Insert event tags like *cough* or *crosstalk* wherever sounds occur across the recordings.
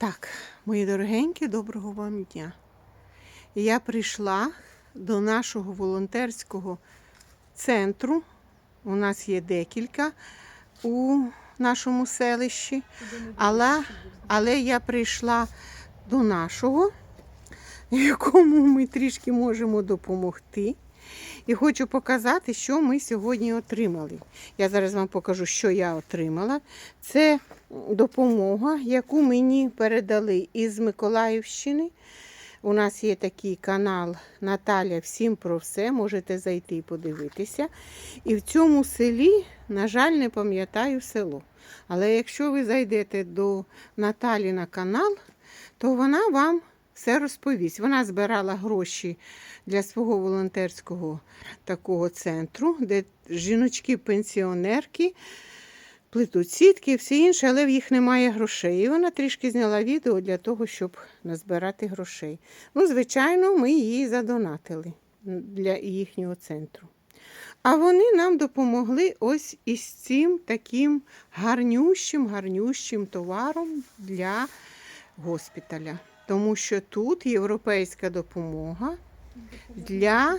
Так, мої дорогенькі, доброго вам дня. Я прийшла до нашого волонтерського центру. У нас є декілька у нашому селищі. Але, але я прийшла до нашого, *laughs* якому ми трішки можемо допомогти. І хочу показати, що ми сьогодні отримали. Я зараз вам покажу, що я отримала. Це допомога, яку мені передали із Миколаївщини. У нас є такий канал Наталя Всім про все. Можете зайти і подивитися. І в цьому селі, на жаль, не пам'ятаю село. Але якщо ви зайдете до Наталі на канал, то вона вам все розповість. Вона збирала гроші для свого волонтерського такого центру, де жіночки-пенсіонерки плетуть сітки і все інше, але в їх немає грошей. І вона трішки зняла відео для того, щоб назбирати грошей. Ну, звичайно, ми її задонатили для їхнього центру. А вони нам допомогли ось із цим таким гарнющим, гарнющим товаром для госпіталя. Тому що тут європейська допомога для.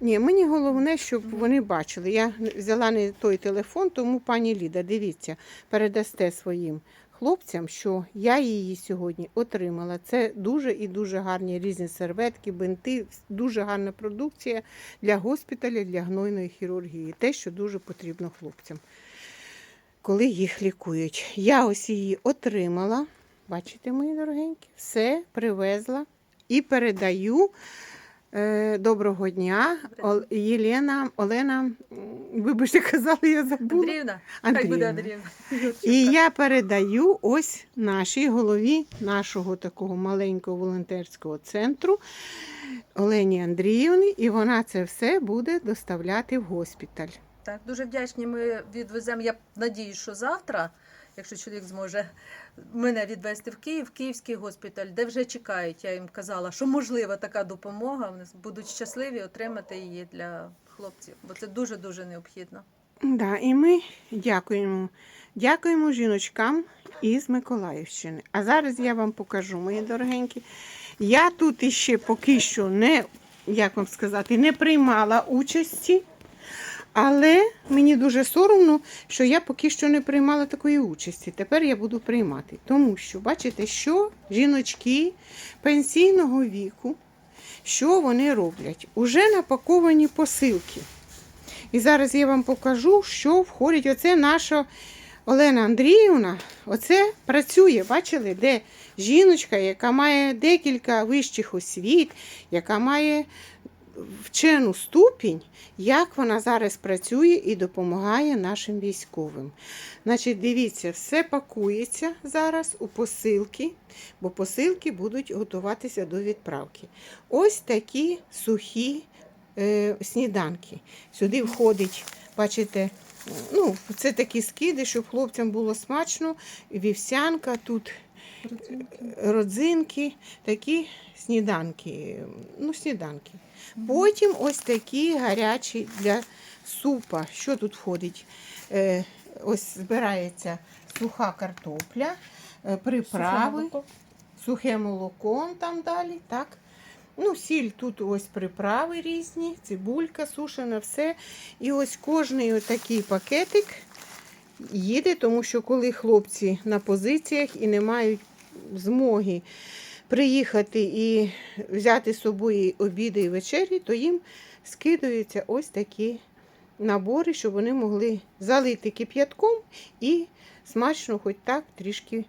Ні, мені головне, щоб вони бачили. Я взяла не той телефон, тому пані Ліда, дивіться, передасте своїм хлопцям, що я її сьогодні отримала. Це дуже і дуже гарні різні серветки, бинти, дуже гарна продукція для госпіталя, для гнойної хірургії. Те, що дуже потрібно хлопцям, коли їх лікують. Я ось її отримала. Бачите, мої дорогенькі, все привезла і передаю. Е, Доброго дня, Ол- Єлена, Олена, вибачте, *laughs* казала, я забула. Андріївна, хай буде Андріївна. Андріївна. І я передаю ось нашій голові нашого такого маленького волонтерського центру Олені Андріївні, і вона це все буде доставляти в госпіталь. Так, дуже вдячні. Ми відвеземо. Я надію, що завтра, якщо чоловік зможе мене відвезти в Київ, Київський госпіталь, де вже чекають. Я їм казала, що можлива така допомога. Вони будуть щасливі отримати її для хлопців, бо це дуже дуже необхідно. Да, і ми дякуємо. Дякуємо жіночкам із Миколаївщини. А зараз я вам покажу, мої дорогенькі. Я тут іще поки що не, як вам сказати, не приймала участі, але мені дуже соромно, що я поки що не приймала такої участі. Тепер я буду приймати. Тому що, бачите, що жіночки пенсійного віку, що вони роблять? Уже напаковані посилки. І зараз я вам покажу, що входить. Оце наша Олена Андріївна. Оце працює. Бачили, де жіночка, яка має декілька вищих освіт, яка має вчену ступінь, як вона зараз працює і допомагає нашим військовим. Значить, дивіться, все пакується зараз у посилки, бо посилки будуть готуватися до відправки. Ось такі сухі е, сніданки. Сюди входить, бачите, ну, це такі скиди, щоб хлопцям було смачно. Вівсянка, тут родзинки, такі сніданки. Ну, сніданки. Потім ось такі гарячі для супа. Що тут входить? Е, ось збирається суха картопля, е, приправи, сухе молоко там далі, так? Ну, сіль тут ось приправи різні, цибулька сушена, все. І ось кожний такий пакетик їде, тому що коли хлопці на позиціях і не мають змоги приїхати і взяти з собою обіди і вечері, то їм скидаються ось такі набори, щоб вони могли залити кип'ятком і смачно хоч так трішки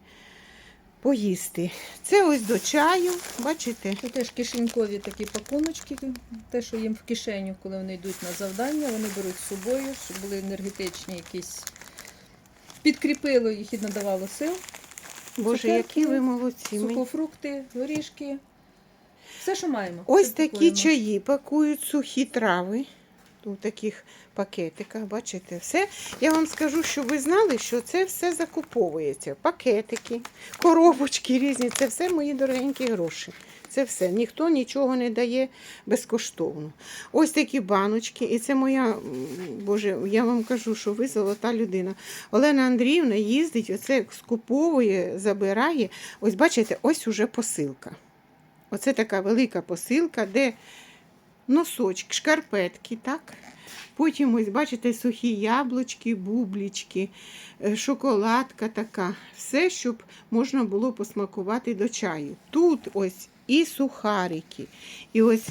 поїсти. Це ось до чаю, бачите? Це теж кишенькові такі пакуночки, те, що їм в кишеню, коли вони йдуть на завдання, вони беруть з собою, щоб були енергетичні якісь. Підкріпило їх і надавало сил. Боже, Цукерки, які ви молодці. Ми- Сухофрукти, горішки. Все, що маємо. Ось все такі пакуємо. чаї пакують сухі трави. У таких пакетиках. Бачите, все. Я вам скажу, що ви знали, що це все закуповується. Пакетики, коробочки різні, це все мої дорогенькі гроші. Це все. Ніхто нічого не дає безкоштовно. Ось такі баночки, і це моя, Боже, я вам кажу, що ви золота людина. Олена Андріївна їздить, оце скуповує, забирає. Ось бачите, ось уже посилка. Оце така велика посилка, де носочки, шкарпетки, так? Потім, ось, бачите, сухі яблучки, бублічки, е, шоколадка така. Все, щоб можна було посмакувати до чаю. Тут ось і сухарики, і ось,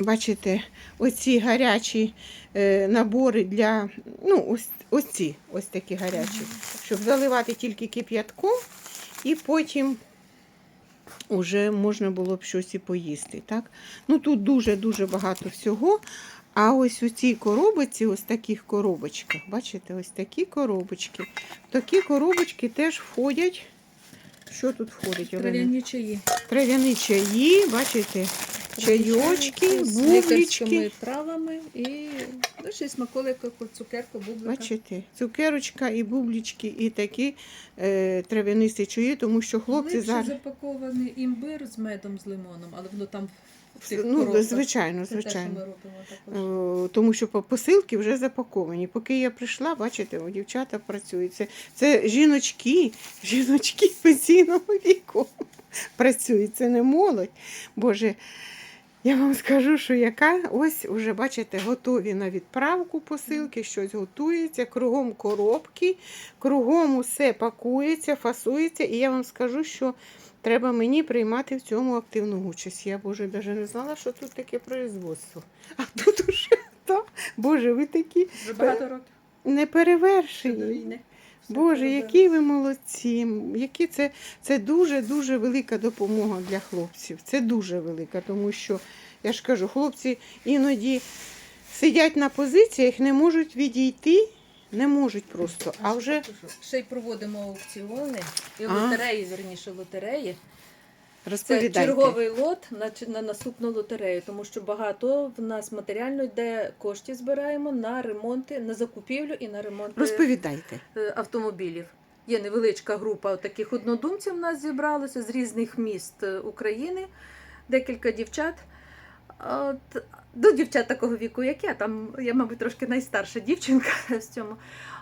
бачите, оці гарячі е, набори для, ну, ось, ось ці, ось такі гарячі, щоб заливати тільки кип'ятком, і потім вже можна було б щось і поїсти. Так? Ну, тут дуже-дуже багато всього. А ось у цій коробочці, ось таких коробочках, бачите, ось такі коробочки. Такі коробочки теж входять. Що тут входить? Трав'яні чаї. Трав'яні чаї, бачите, чайочки, з бублички. лікарськими травами і ну, ще й смаколика, цукерка, бублика. Бачите, цукерочка і бублічки, і такі е, трав'янисті чаї, тому що хлопці Глибше зараз. запакований імбир з медом з лимоном, але воно там в Ну, коробках. звичайно, Це те, що звичайно. ми робимо також. Е, Тому що по- посилки вже запаковані. Поки я прийшла, бачите, о, дівчата працюють. Це, це жіночки, жіночки пенсійного віку працюють. Це не молодь. Боже, я вам скажу, що яка ось уже бачите, готові на відправку посилки, щось готується, кругом коробки, кругом усе пакується, фасується. І я вам скажу, що треба мені приймати в цьому активну участь. Я боже, навіть не знала, що тут таке производство. А тут уже *laughs* так. Боже, ви такі Вже багато років до неперевершені. Боже, які ви молодці. Які це, це дуже-дуже велика допомога для хлопців. Це дуже велика, тому що, я ж кажу, хлопці іноді сидять на позиціях, не можуть відійти, не можуть просто. А вже Ще й проводимо аукціони і А. лотереї, верніше лотереї. Це розповідайте. черговий лот на, на наступну лотерею, тому що багато в нас матеріально йде коштів збираємо на ремонти, на закупівлю і на ремонт Розповідайте. е, автомобілів. Є невеличка група таких однодумців. в нас зібралося з різних міст е, України, декілька дівчат. От, до дівчат такого віку, як я, там я, мабуть, трошки найстарша дівчинка *laughs* в цьому.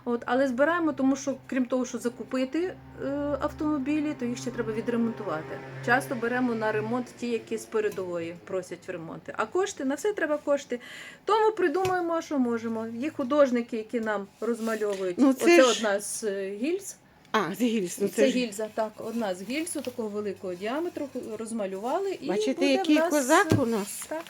От, але збираємо, тому що крім того, що закупити е, автомобілі, то їх ще треба відремонтувати. Часто беремо на ремонт ті, які з передової просять в ремонти. А кошти на все треба кошти. Тому придумаємо, що можемо. Є художники, які нам розмальовують. Ну, це Оце ж- одна з е, гільз. А, з гільз, ну це це ж... гільза, так, одна з гільзу такого великого діаметру розмалювали. І Бачите, буде в нас, козак у нас. Так.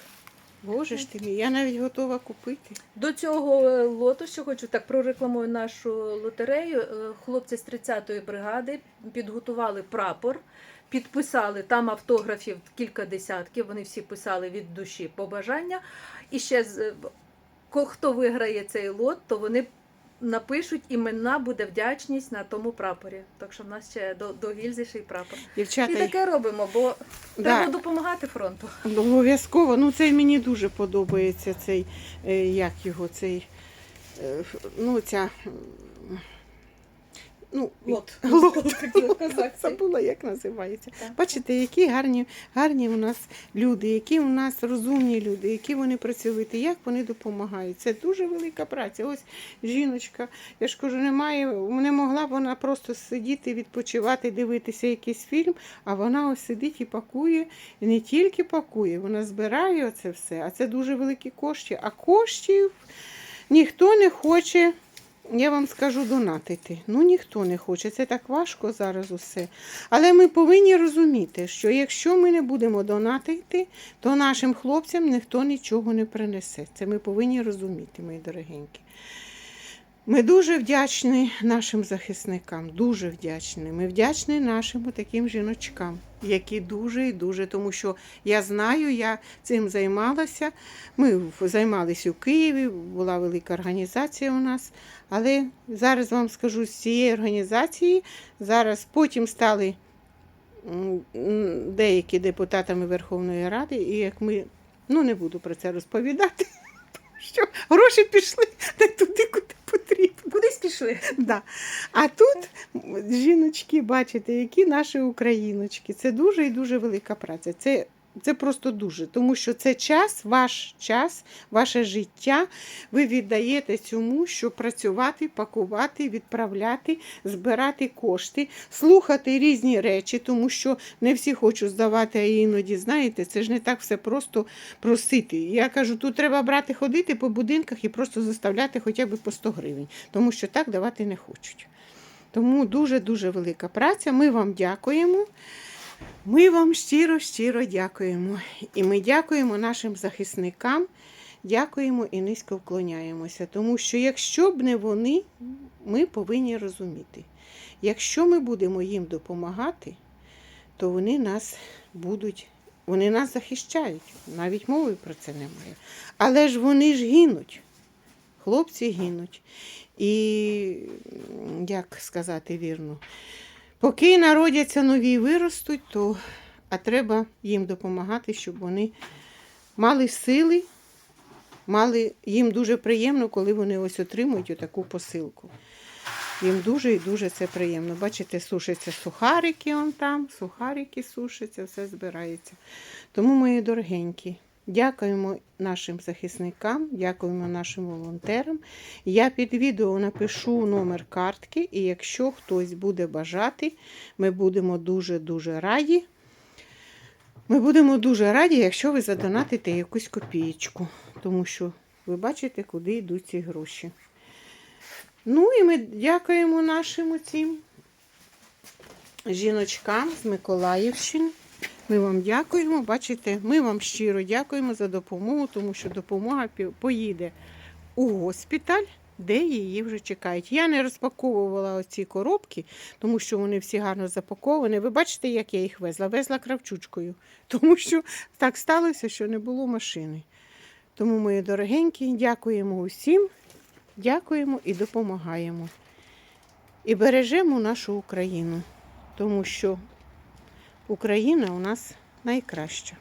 Боже ж ти мій, я навіть готова купити. До цього е, лоту що хочу так прорекламую нашу лотерею. Е, Хлопці з 30-ї бригади підготували прапор, підписали там автографів кілька десятків. Вони всі писали від душі побажання. І ще е, хто виграє цей лот, то вони напишуть імена, буде вдячність на тому прапорі. Так що в нас ще до, до гільзи ще й прапор. Дівчата, І таке робимо, бо Да. треба допомагати фронту. Обов'язково. Ну, цей мені дуже подобається цей, е, як його, цей, е, ну, ця. Ну, Лот. *laughs* Лот. Забула, як називається. Так. Бачите, які гарні, гарні у нас люди, які у нас розумні люди, які вони працьовиті, як вони допомагають. Це дуже велика праця. Ось жіночка, я ж кажу, немає, не могла б вона просто сидіти, відпочивати, дивитися якийсь фільм, а вона ось сидить і пакує. І не тільки пакує, вона збирає це все, а це дуже великі кошти. А коштів ніхто не хоче. Я вам скажу донатити. Ну ніхто не хоче. Це так важко зараз усе. Але ми повинні розуміти, що якщо ми не будемо донатити, то нашим хлопцям ніхто нічого не принесе. Це ми повинні розуміти, мої дорогенькі. Ми дуже вдячні нашим захисникам, дуже вдячні. Ми вдячні нашим таким жіночкам, які дуже і дуже, тому що я знаю, я цим займалася. Ми займалися у Києві, була велика організація у нас. Але зараз вам скажу з цієї організації, зараз потім стали деякі депутатами Верховної Ради, і як ми, ну не буду про це розповідати, *laughs* що гроші пішли не туди, куди потрібно. Кудись пішли. Да. А тут жіночки, бачите, які наші україночки. Це дуже і дуже велика праця. Це, це просто дуже, тому що це час, ваш час, ваше життя. Ви віддаєте цьому, щоб працювати, пакувати, відправляти, збирати кошти, слухати різні речі, тому що не всі хочуть здавати, а іноді, знаєте, це ж не так все просто просити. Я кажу, тут треба брати, ходити по будинках і просто заставляти хоча б по 100 гривень, тому що так давати не хочуть. Тому дуже-дуже велика праця. Ми вам дякуємо. Ми вам щиро, щиро дякуємо. І ми дякуємо нашим захисникам, дякуємо і низько вклоняємося. Тому що якщо б не вони, ми повинні розуміти, якщо ми будемо їм допомагати, то вони нас будуть, вони нас захищають. Навіть мови про це немає. Але ж вони ж гинуть. Хлопці гинуть. І як сказати вірно, поки народяться нові і виростуть, то а треба їм допомагати, щоб вони мали сили, мали, їм дуже приємно, коли вони ось отримують отаку посилку. Їм дуже і дуже це приємно. Бачите, сушаться сухарики он там, сухарики сушаться, все збирається. Тому, мої дорогенькі, дякуємо нашим захисникам, дякуємо нашим волонтерам. Я під відео напишу номер картки, і якщо хтось буде бажати, ми будемо дуже-дуже раді. Ми будемо дуже раді, якщо ви задонатите якусь копієчку, тому що ви бачите, куди йдуть ці гроші. Ну і ми дякуємо нашим цим жіночкам з Миколаївщини. Ми вам дякуємо. Бачите, ми вам щиро дякуємо за допомогу, тому що допомога поїде у госпіталь, де її вже чекають. Я не розпаковувала оці коробки, тому що вони всі гарно запаковані. Ви бачите, як я їх везла? Везла кравчучкою, *laughs* тому що так сталося, що не було машини. Тому, мої дорогенькі, дякуємо усім, дякуємо і допомагаємо. І бережемо нашу Україну, тому що Україна у нас найкраща.